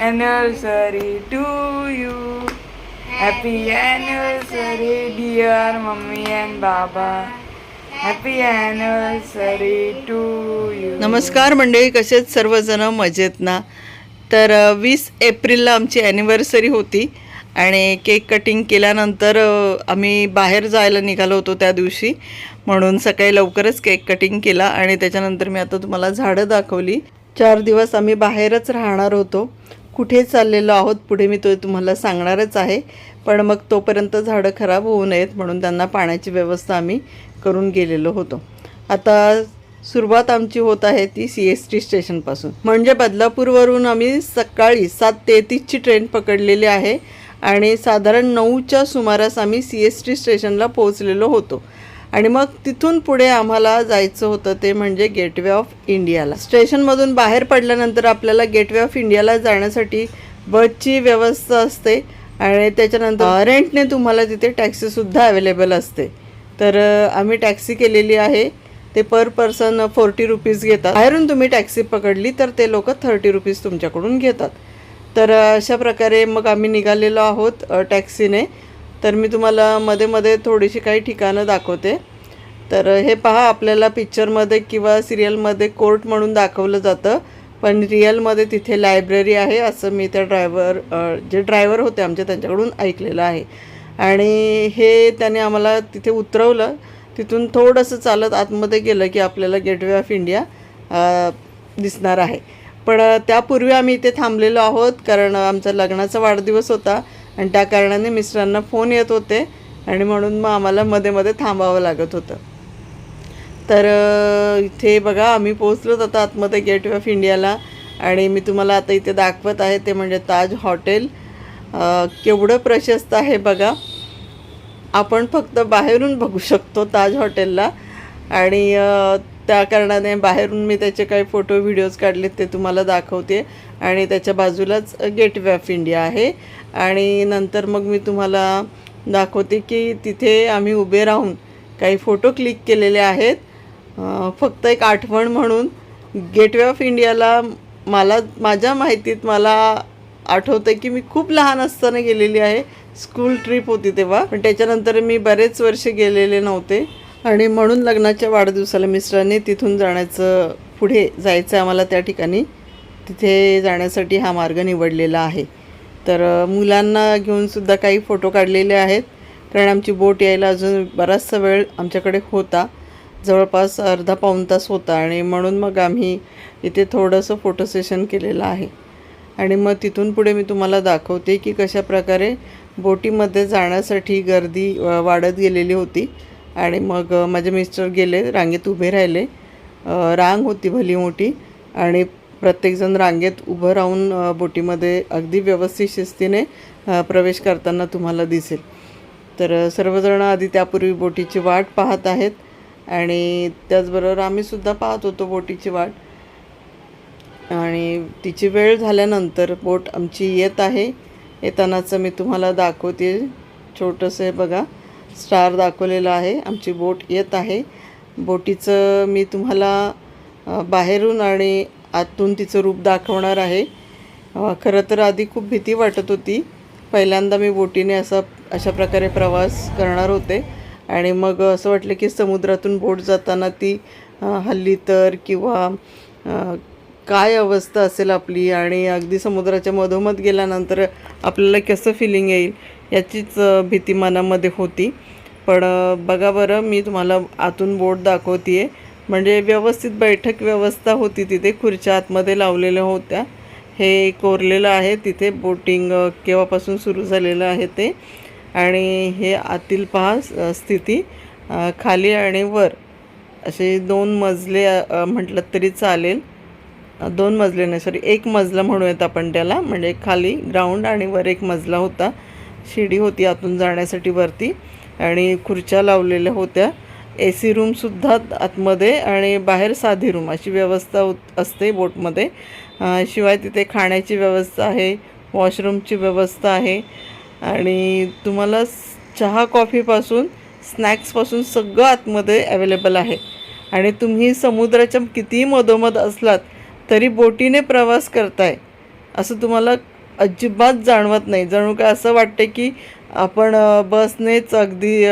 anniversary to you. Happy anniversary, dear mummy and baba. Happy anniversary to you. नमस्कार मंडळी कसेच सर्वजण मजेत ना तर वीस एप्रिलला आमची ॲनिव्हर्सरी होती आणि केक कटिंग केल्यानंतर आम्ही बाहेर जायला निघालो होतो त्या दिवशी म्हणून सकाळी लवकरच केक कटिंग केला आणि त्याच्यानंतर मी आता तुम्हाला झाडं दाखवली चार दिवस आम्ही बाहेरच राहणार होतो कुठे चाललेलो आहोत पुढे मी तो तुम्हाला सांगणारच आहे. पण मग तोपर्यंत झाडं खराब होऊ नयेत म्हणून त्यांना पाण्याची व्यवस्था आम्ही करून गेलेलो होतो. आता सुरुवात आमची होत आहे ती सी एस टी स्टेशनपासून म्हणजे बदलापूरवरून आम्ही सकाळी सात तेहतीसची ट्रेन पकडलेली आहे आणि साधारण नऊच्या सुमारास आम्ही सी एस टी स्टेशनला पोहोचलेलो होतो. आणि मग तिथून पुढे आम्हाला जायचं होतं ते म्हणजे गेटवे ऑफ इंडियाला स्टेशनमधून बाहेर पडल्यानंतर आपल्याला गेटवे ऑफ इंडियाला जाण्यासाठी बसची व्यवस्था असते आणि त्याच्यानंतर रेंटने तुम्हाला तिथे टॅक्सीसुद्धा अवेलेबल असते. तर आम्ही टॅक्सी केलेली आहे. ते पर पर्सन फोर्टी रुपीज घेतात. बाहेरून तुम्ही टॅक्सी पकडली तर ते लोक थर्टी रुपीज तुमच्याकडून घेतात. तर अशा प्रकारे मग आम्ही निघालेलो आहोत टॅक्सीने तर मी तुम्हाला मध्ये मध्ये थोडीशी काही ठिकाणं दाखवते. तर हे पहा आपल्याला पिक्चरमध्ये किंवा सिरियलमध्ये कोर्ट म्हणून दाखवलं जातं. पण रिअलमध्ये तिथे लायब्ररी आहे असं मी त्या ड्रायव्हर जे ड्रायव्हर होते आमचे त्यांच्याकडून ऐकलेलं आहे. आणि हे त्याने आम्हाला तिथे उतरवलं. तिथून थोडंसं चालत आतमध्ये गेलं की आपल्याला गेटवे ऑफ इंडिया दिसणार आहे. पण त्यापूर्वी आम्ही इथे थांबलेलो आहोत कारण आमचा लग्नाचा वाढदिवस होता. आणि त्या कारणाने मिस्टरांना फोन येत होते. आणि म्हणून मग आम्हाला मध्ये मध्ये थांबावं लागत होतं. तर इथे बघा आम्ही पोहोचलोत आता आतमध्ये गेटवे ऑफ इंडियाला. आणि मी तुम्हाला आता इथे दाखवत आहे ते म्हणजे ताज हॉटेल. केवढं प्रशस्त आहे बघा. आपण फक्त बाहेरून बघू शकतो ताज हॉटेलला. आणि त्या कारणाने बाहेरून मी त्याचे काही फोटो व्हिडिओज काढले ते तुम्हाला दाखवते. आणि त्याच्या बाजूलाच गेटवे ऑफ इंडिया आहे. आणि नंतर मग मी तुम्हाला दाखवते की तिथे आम्ही उभे राहून काही फोटो क्लिक केलेले आहेत. फक्त एक आठवण म्हणून गेटवे ऑफ इंडियाला मला माझ्या माहितीत मला आठवतं की मी खूप लहान असताना गेलेली आहे. स्कूल ट्रिप होती तेव्हा. पण त्याच्यानंतर मी बरेच वर्ष गेलेले नव्हते. आणि म्हणून लग्नाच्या वाढदिवसाला मिस्टरांनी तिथून जाण्याचं पुढे जायचं आम्हाला त्या ठिकाणी. तिथे जाण्यासाठी हा मार्ग निवडलेला आहे. तर मुलांना घेऊन सुद्धा काही फोटो काढलेले आहेत. कारण आमची बोट यायला अजून बराचसा वेळ आमच्याकडे होता. जवळपास अर्धा पाऊण तास होता आणि म्हणून मग आम्ही इथे थोडंसं फोटो सेशन केलेलं आहे. आणि मग तिथून पुढे मी तुम्हाला दाखवते की कशा प्रकारे बोटीमध्ये जाण्यासाठी गर्दी वाढत गेलेली होती. आणि मग माझे मिस्टर गेले रांगेत उभे राहिले. रांग होती भली मोठी आणि प्रत्येकजण रांगेत उभं राहून बोटीमध्ये अगदी व्यवस्थित शिस्तीने प्रवेश करताना तुम्हाला दिसेल. तर सर्वजण आधी त्यापूर्वी बोटीची वाट पाहत आहेत. आणि त्याचबरोबर आम्हीसुद्धा पाहत होतो बोटीची वाट. आणि तिची वेळ झाल्यानंतर बोट आमची येत आहे. येतानाचं मी तुम्हाला दाखवते. छोटंसं बघा स्टार दाखवलेलं आहे. आमची बोट येत आहे. बोटीचं मी तुम्हाला बाहेरून आणि आतून तिचं रूप दाखवणार आहे. खरं तर आधी खूप भीती वाटत होती. पहिल्यांदा मी बोटीने असा अशा प्रकारे प्रवास करणार होते. आणि मग असं वाटलं की समुद्रातून बोट जाताना ती हल्ली तर किंवा काय अवस्था असेल आपली आणि अगदी समुद्राच्या मधोमध गेल्यानंतर आपल्याला कसं फिलिंग येईल याचीच भीती मनामध्ये होती. पण बघा बरं मी तुम्हाला आतून बोट दाखवते आहे म्हणजे व्यवस्थित बैठक व्यवस्था होती तिथे खुर्च्या आतमध्ये लावलेल्या होत्या. हे कोरलेलं आहे तिथे बोटिंग केव्हापासून सुरू झालेलं आहे ते. आणि हे आतील पहा स्थिती खाली आणि वर. असे दोन मजले म्हटलं तरी चालेल. दोन मजले नाही सॉरी एक मजला म्हणूयात आपण त्याला. म्हणजे खाली ग्राउंड आणि वर एक मजला होता. शिडी होती आतून जाण्यासाठी वरती. आणि खुर्च्या लावलेल्या होत्या. ए सी रूमसुद्धा आतमध्ये आणि बाहेर साधी रूम. अशी व्यवस्था होत असते बोटमध्ये. शिवाय तिथे खाण्याची व्यवस्था आहे वॉशरूमची व्यवस्था आहे. आणि तुम्हाला चहा कॉफीपासून स्नॅक्सपासून सगळं आतमध्ये अवेलेबल आहे. आणि तुम्ही समुद्राच्या कितीही मधोमध असलात तरी बोटीने प्रवास करताय असं तुम्हाला अजिबात जाणवत नाही. जणू काय असं वाटते की आपण बसनेच अगदी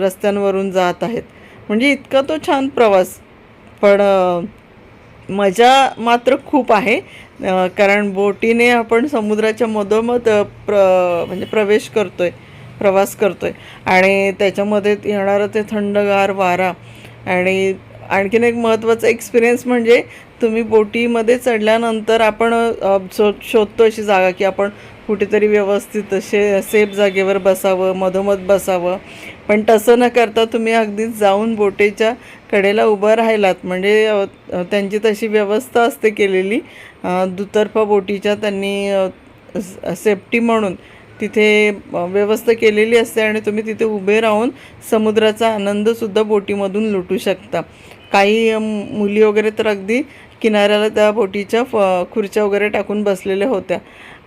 रस्त्यांवरून जात आहेत. म्हणजे इतका तो छान प्रवास. पण मजा मात्र खूप आहे. कारण बोटीने आपण समुद्राच्या मधोमध प्र म्हणजे प्रवेश करतोय प्रवास करतोय. आणि त्याच्यामध्ये येणारं ते थंडगार वारा. आणि आणखीन एक महत्त्वाचा एक्सपिरियन्स म्हणजे तुम्ही बोटीमध्ये चढल्यानंतर आपण शो शोधतो अशी जागा की आपण कुठेतरी व्यवस्थित असे सेफ जागेवर बसावं मधोमध बसावं. पण तसं न करता तुम्ही अगदीच जाऊन बोटीच्या कडेला उभं राहिलात. म्हणजे त्यांची तशी व्यवस्था असते केलेली. दुतर्फा बोटीच्या त्यांनी सेफ्टी म्हणून तिथे व्यवस्था केलेली असते आणि तुम्ही तिथे उभे राहून समुद्राचा आनंदसुद्धा बोटीमधून लुटू शकता. काही मुली वगैरे तर अगदी किनाऱ्याला त्या बोटीच्या फ खुर्च्या वगैरे टाकून बसलेल्या होत्या.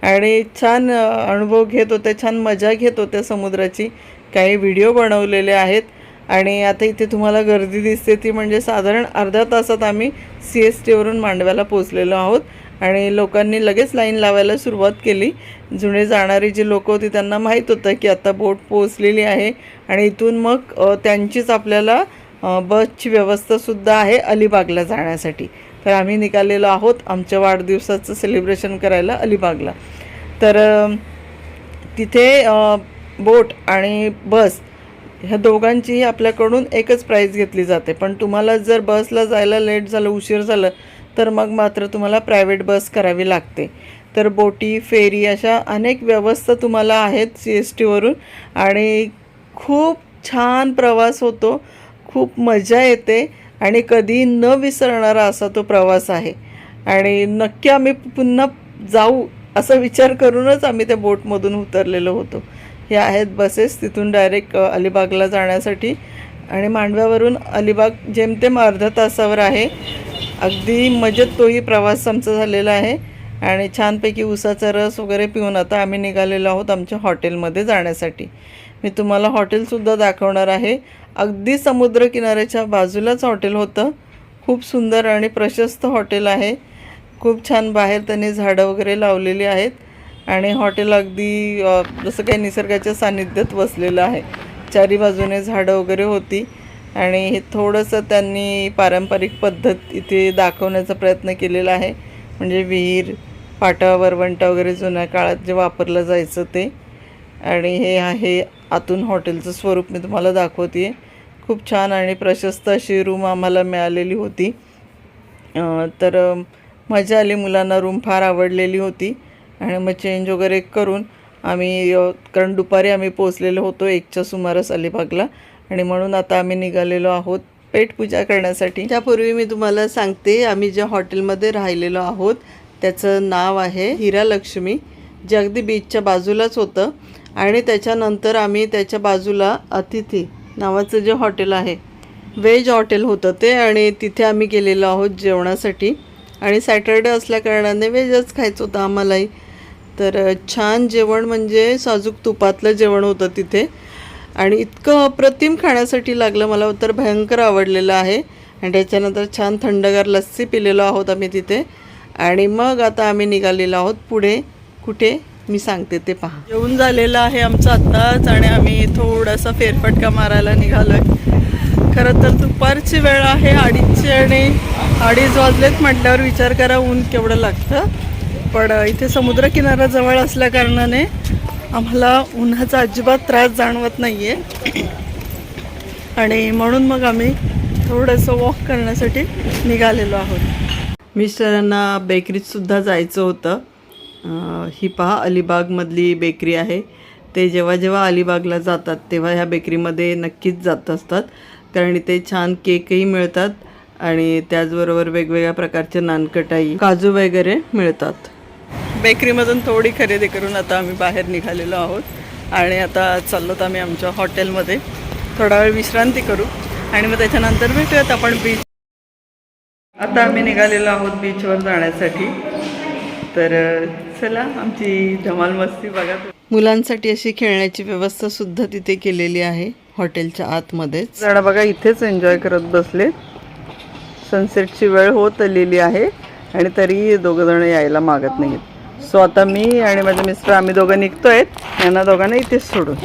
आणि छान अनुभव घेत होत्या छान मजा घेत होत्या समुद्राची. काही व्हिडिओ बनवलेले आहेत. आणि आता इथे तुम्हाला गर्दी दिसते ती म्हणजे साधारण अर्ध्या तासात आम्ही सी एस टीवरून मांडव्याला पोचलेलो आहोत. आणि लोकांनी लगेच लाईन लावायला सुरुवात केली. जुने जाणारी जी लोकं होती त्यांना माहीत होतं की आता बोट पोचलेली आहे. आणि इथून मग त्यांचीच आपल्याला बसची व्यवस्थासुद्धा आहे अलिबागला जाण्यासाठी. तर आम्ही निघालेलो आहोत आमच्या वाढदिवसाचं सेलिब्रेशन करायला अलिबागला. तर तिथे बोट आणि बस ह्या दोघांचीही आपल्याकडून एकच प्राईज घेतली जाते. पण तुम्हाला जर बसला जायला लेट झालं उशीर झालं तर मग मात्र तुम्हाला प्रायव्हेट बस करावी लागते. तर बोटी फेरी अशा अनेक व्यवस्था तुम्हाला आहेत सी एस टीवरून आणि खूप छान प्रवास होतो. खूप मजा येते. आणि कधी न विसरणारा असा तो प्रवास आहे. आणि नक्की आम्ही पुन्हा जाऊ असा विचार करूनच आम्ही त्या बोटमधून उतरलेलो होतो. हे आहेत बसेस तिथून डायरेक्ट अलिबागला जाण्यासाठी. आणि मांडव्यावरून अलिबाग जेमतेम अर्ध्या तासावर आहे. अगदी मजेत तोही प्रवास आमचा झालेला आहे. आणि छानपैकी उसाचा रस वगैरे पिऊन आता आम्ही निघालेलो आहोत आमच्या हॉटेलमध्ये जाण्यासाठी. मी तुम्हाला हॉटेलसुद्धा दाखवणार आहे. अगदी समुद्रकिनाऱ्याच्या बाजूलाच हॉटेल होतं. खूप सुंदर आणि प्रशस्त हॉटेल आहे. खूप छान बाहेर त्यांनी झाडं वगैरे लावलेली आहेत. आणि हॉटेल अगदी जसं काही निसर्गाच्या सान्निध्यात वसलेलं आहे. चारी बाजूने झाडं वगैरे होती. आणि हे थोडंसं त्यांनी पारंपरिक पद्धत इथे दाखवण्याचा प्रयत्न केलेला आहे. म्हणजे विहीर पाटा वरवंटा वगैरे जुन्या काळात जे वापरलं जायचं ते. आणि हे आहे आतून हॉटेलचं स्वरूप मी तुम्हाला दाखवते खूप छान आणि प्रशस्त अशी रूम आम्हाला मिळालेली होती. तर मजा आली मुलांना रूम फार आवडलेली होती. आणि मग चेंज वगैरे करून आम्ही कारण दुपारी आम्ही पोचलेलो होतो एकच्या सुमारास अलिबागला. आणि म्हणून आता आम्ही निघालेलो आहोत पेटपूजा करण्यासाठी. त्यापूर्वी मी तुम्हाला सांगते आम्ही ज्या हॉटेलमध्ये राहिलेलो आहोत त्याचं नाव आहे हिरा लक्ष्मी जे अगदी बीचच्या बाजूलाच होतं. आणि त्याच्यानंतर आम्ही त्याच्या बाजूला अतिथी नावाचं जे हॉटेल आहे व्हेज हॉटेल होतं ते. आणि तिथे आम्ही गेलेलो आहोत जेवणासाठी. आणि सॅटर्डे असल्याकारणाने व्हेजच खायचं होतं आम्हालाही. तर छान जेवण म्हणजे साजूक तुपातलं जेवण होतं तिथे. आणि इतकं अप्रतिम खाण्यासाठी लागलं मला तर भयंकर आवडलेलं आहे. आणि त्याच्यानंतर छान थंडगार लस्सी पिलेलो आहोत आम्ही तिथे. आणि मग आता आम्ही निघालेलो आहोत पुढे. कुठे? मी सांगते ते पहा. येऊन झालेलं आहे आमचं आत्ताच आणि आम्ही थोडासा फेरफटका मारायला निघालो आहे खरं तर दुपारची वेळ आहे अडीचची आणि अडीच वाजलेत म्हटल्यावर विचार करा ऊन केवढं लागतं. पण इथे समुद्रकिनारा जवळ असल्या कारणाने आम्हाला उन्हाचा अजिबात त्रास जाणवत नाही आहे आणि म्हणून मग आम्ही थोडंसं वॉक करण्यासाठी निघालेलो आहोत. मिस्टरांना बेकरीतसुद्धा जायचं होतं. ही पहा अलिबागमधली बेकरी आहे. ते जेव्हा जेव्हा अलिबागला जातात तेव्हा ह्या बेकरीमध्ये नक्कीच जात असतात. कारण इथे छान केकही मिळतात आणि त्याचबरोबर वेगवेगळ्या प्रकारचे नानकटाई काजू वगैरे मिळतात. बेकरीमधून थोडी खरेदी करून आता आम्ही बाहेर निघालेलो आहोत आणि आता चाललोत आम्ही आमच्या हॉटेलमध्ये. थोडा वेळ विश्रांती करू आणि मग त्याच्यानंतर भेटूयात आपण बीच आता आम्ही निघालेलो आहोत बीचवर जाण्यासाठी. तर चला आमची धमाल मस्ती बघा. मुलांसाठी अशी खेळण्याची व्यवस्था सुद्धा तिथे केलेली आहे हॉटेलच्या आतमध्येच. जण बघा इथेच एन्जॉय करत बसले. सनसेटची वेळ होत आलेली आहे आणि तरी दोघं जण यायला मागत नाहीत. सो आता मी आणि माझे मिस्टर आम्ही दोघं निघतोय. यांना दोघांना इथेच सोडून.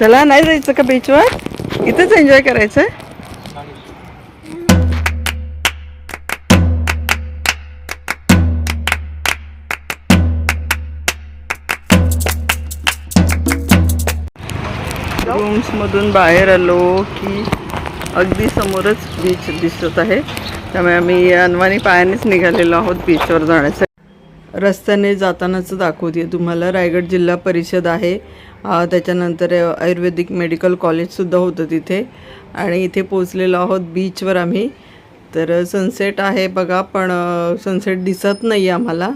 चला नाही जायचं का बीचवर इथेच एन्जॉय करायचं रूम्समधून बाहेर आलो की अगदी समोरच बीच दिसत आहे. त्यामुळे आम्ही अनवाणी पायानेच निघालेलो आहोत बीचवर जाण्यासाठी. रस्त्याने जातानाच दाखवते तुम्हाला. रायगड जिल्हा परिषद आहे. त्याच्यानंतर आयुर्वेदिक मेडिकल कॉलेजसुद्धा होतं तिथे. आणि इथे पोचलेलो आहोत बीचवर आम्ही. तर सनसेट आहे बघा पण सनसेट दिसत नाही आम्हाला.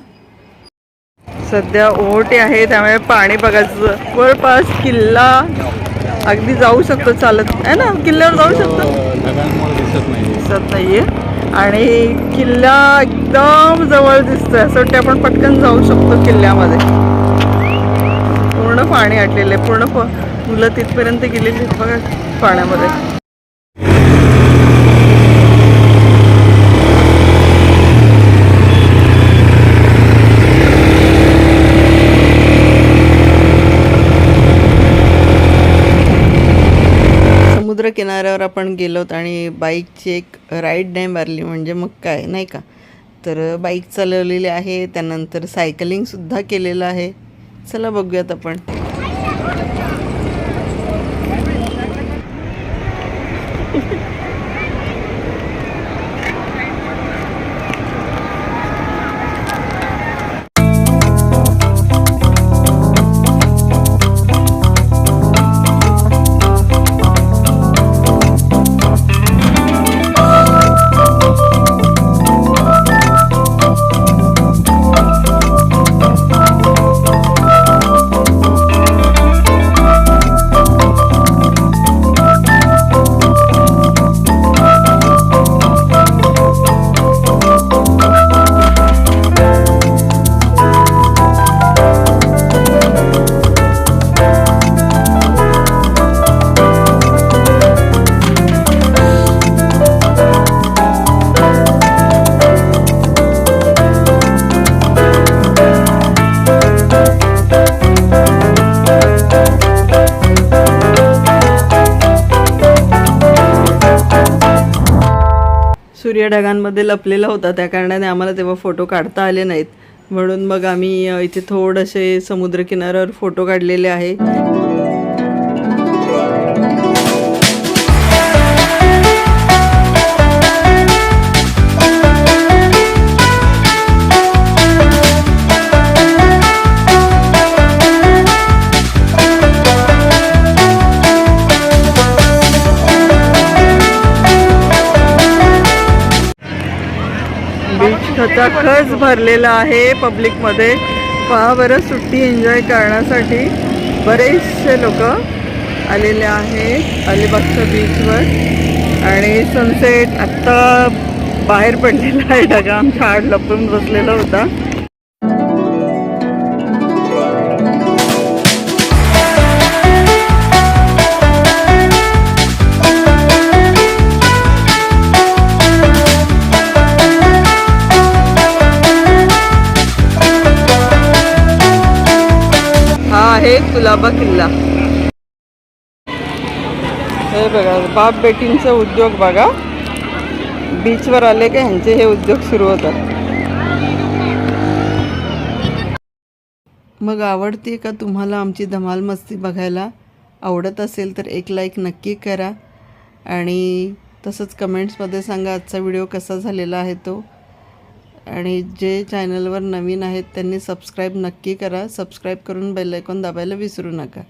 सध्या ओहोटे आहे त्यामुळे पाणी बघायचं जवळपास किल्ला अगदी जाऊ शकतो चालत आहे ना? किल्ल्यावर जाऊ शकतो. ढगांमुळे दिसत नाही दिसत नाहीये. आणि किल्ला एकदम जवळ दिसतोय असं वाटतं आपण पटकन जाऊ शकतो किल्ल्यामध्ये. पूर्ण पाणी आटलेलं आहे. पूर्ण मुलं तिथपर्यंत गेलेली बघा पाण्यामध्ये. समुद्र किनाऱ्यावर आपण गेलोत आणि बाईकची एक राईड नाही मारली म्हणजे मग काय नाही का? तर बाईक चालवलेली आहे त्यानंतर सायकलिंगसुद्धा केलेलं आहे. चला बघूयात आपण. सूर्य ढगांमध्ये लपलेला होता त्या कारणाने आम्हाला तेव्हा फोटो काढता आले नाहीत. म्हणून मग आम्ही इथे थोडेसे समुद्रकिनाऱ्यावर फोटो काढलेले आहे. खचाखच भरलेला आहे पब्लिकमध्ये. पहा बरं सुट्टी एन्जॉय करण्यासाठी बरेचसे लोक आलेले आहेत अलिबागच्या बीचवर आणि सनसेट आत्ता बाहेर पडलेला आहे. ढगा आमच्या आड लपून बसलेला होता. आहे कुलाबा किल्ला. हे बघा बाप बेटींचा उद्योग बघा. बीचवर आले का ह्यांचे हे उद्योग सुरू होतात. मग आवडते का तुम्हाला आमची धमाल मस्ती बघायला? आवडत असेल तर एक लाईक नक्की करा. आणि तसंच कमेंट्समध्ये सांगा आजचा व्हिडिओ कसा झालेला आहे तो. आणि जे चॅनलवर नवीन आहेत त्यांनी सबस्क्राईब नक्की करा. सबस्क्राईब करून बेल आयकॉन दाबायला विसरू नका.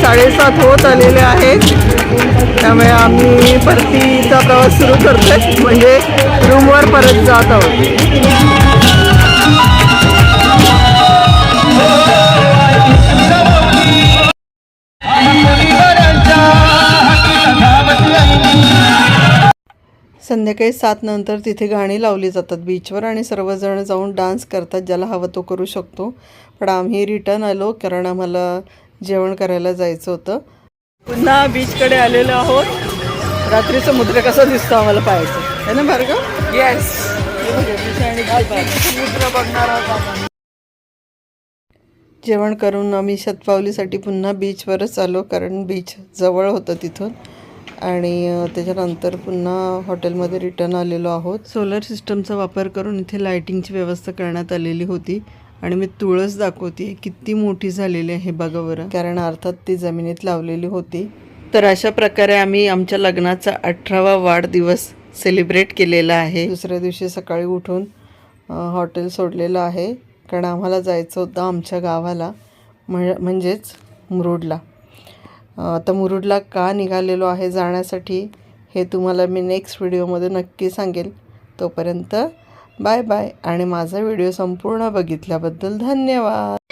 साडेसात होत आलेले आहेत. त्यामुळे आम्ही परतीचा प्रवास सुरू करतोय. म्हणजे रूमवर परत जात आहोत. संध्याकाळी सात नंतर तिथे गाणी लावली जातात. बीचवर आणि सर्वजण जाऊन डान्स करतात. ज्याला हवं तो करू शकतो. पण आम्ही रिटर्न आलो. कारण आम्हाला जेवण करायला जायचं होतं. पुन्हा बीचकडे आलेलो आहोत. रात्री समुद्र कसा दिसतो आम्हाला पाहायचं. है ना भार्गव? येस समुद्र बघणार आहोत जेवण करून आम्ही शतपावलीसाठी पुन्हा बीचवरच आलो कारण बीच जवळ होतं तिथून. आणि त्याच्यानंतर पुन्हा हॉटेलमध्ये रिटर्न आलेलो आहोत. सोलर सिस्टमचा वापर करून इथे लायटिंगची व्यवस्था करण्यात आलेली होती. आणि मी तुळस दाखवते किती मोठी झालेली आहे बघा बरं. कारण अर्थात ती जमिनीत लावलेली होती. तर अशा प्रकारे आम्ही आमच्या लग्नाचा अठरावा वाढदिवस सेलिब्रेट केलेला आहे. दुसऱ्या दिवशी सकाळी उठून हॉटेल सोडलेलं आहे. कारण आम्हाला जायचं होतं आमच्या गावाला म्हणजेच मुरुडला. आता मुरुडला का निघालेलो आहे जाण्यासाठी हे तुम्हाला मी नेक्स्ट व्हिडिओमध्ये नक्की सांगेल. तोपर्यंत बाय बाय. आणि माझा व्हिडिओ संपूर्ण बघितल्याबद्दल धन्यवाद.